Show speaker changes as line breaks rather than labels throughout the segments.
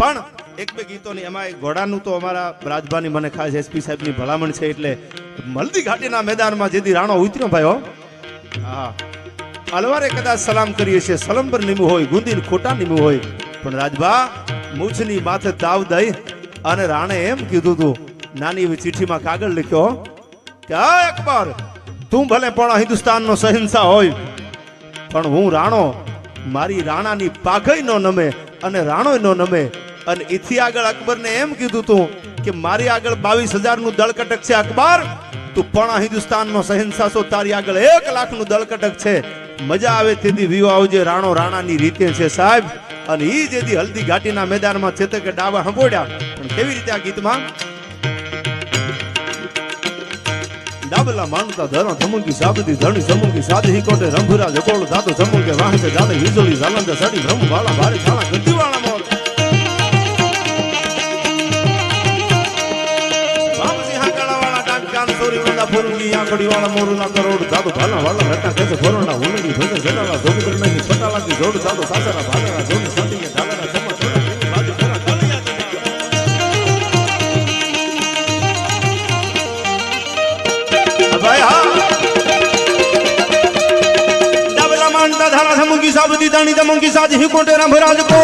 પણ એક બે ગીતોની, એમાં ઘોડાનું તો અમારા રાજભાની મને ખાસ એસપી સાહેબની ભલામણ છે, એટલે મલદી ઘાટીના મેદાનમાં જેથી રાણો ઉતર્યો ભાઈ હા. અલવારે કદાચ સલામ કરીએ છીએ, સલંબર નીમું હોય, ગુંદીન ખોટા નીમું હોય, પણ રાજભા, મૂછની માથે તાવ દઈ અને રાણે એમ કીધું તું, નાની એવી ચિઠ્ઠીમાં કાગળ લખ્યો, કે અકબર, તું ભલે પણ હિન્દુસ્તાનનો સહિંસા હોય, પણ હું રાણો, મારી રાણાની પાઘઈ નો નમે અને રાણોય નો નમે અને એથી આગળ અકબરને એમ કીધું તું કે મારી આગળ બાવીસ હજારનું દળકટક છે અકબર. તું પણ હિન્દુસ્તાનનો શહેનશાહ છો, તારી આગળ એક લાખનું દળકટક છે. મજા આવે તેથી વિવો આવજે, રાણો રાણાની રીતે છે સાહેબ. અને એ જેથી હલ્દી ઘાટીના મેદાનમાં છે કે ડાબા હંભોડ્યા પણ કેવી રીતે આ ગીતમાં? ડાબલા માનતા ધરો ધમુકી સાબતી ધણી સમુકી સાધી કોટે રંભુરા જકોળ ધાતો જમુકે વાહસે જાડે વીજળી ઝાલંદ સડી ભ્રમ વાળા ભારે છાળા ગદ્દી વાળા ફોરુંગી આંખડી વાળા મોરુના કરોડ ધાતો ભાલા વાલા રટા કેસે ફોરણા ઉલડી ભજે જડાલા જોગદર નહીં પટાલાકી જોડ ધાતો સાસરા ભાગરા જોડ સાટીએ ઢાલરા જમા ધારા સમુગી સાબદી દાણી દમંગી સાજ હિ. કોટે રામરાજ કો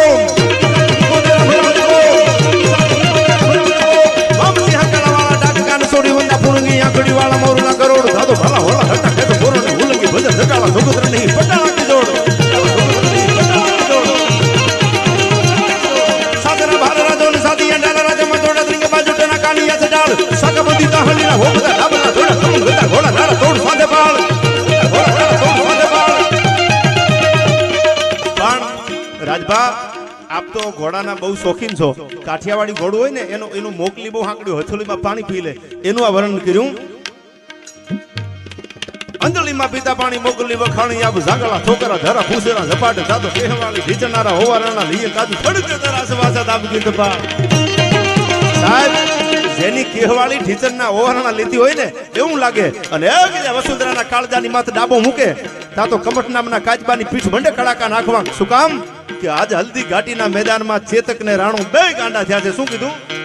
વર્ણન કર્યું. અંજલીમાં પીતા પાણી મોકલી વખાણી ઝાગલા ઠોકરા ધરા ફૂસેરા ઝપાટ જાતો કહેવાળી ઢીચનારા કાજુ સાહેબ જેની કેહવાળી ઢીચરના ઓહરણા લીધી હોય ને, એવું લાગે. અને વસુંધરા ના વસુંધરાના કાળજાની માથે ડાબો મૂકે. તા તો કમટ નામના કાચબાની પીઠ ભંડે કડાકા નાખવા. શું કામ? કે આજ હલ્દી ઘાટીના મેદાનમાં ચેતક ને રાણું બે ગાંડા થયા છે. શું કીધું?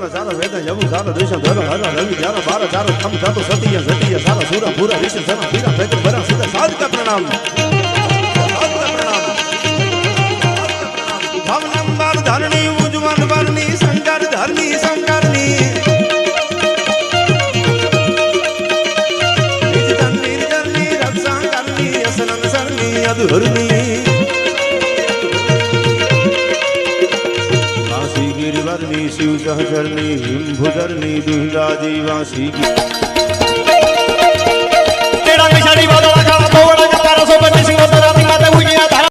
જુદાના સારા વેદા જબુ સારા દેશા ધરો હરા રવિ જારા બારા ચારો ખમ જાતો સતિય સતિય સારા, સુરા પૂરા વિશે સરા ધરની શિવ સહચરની હિમભુધરની દુહિરાજી વાસી ગિ-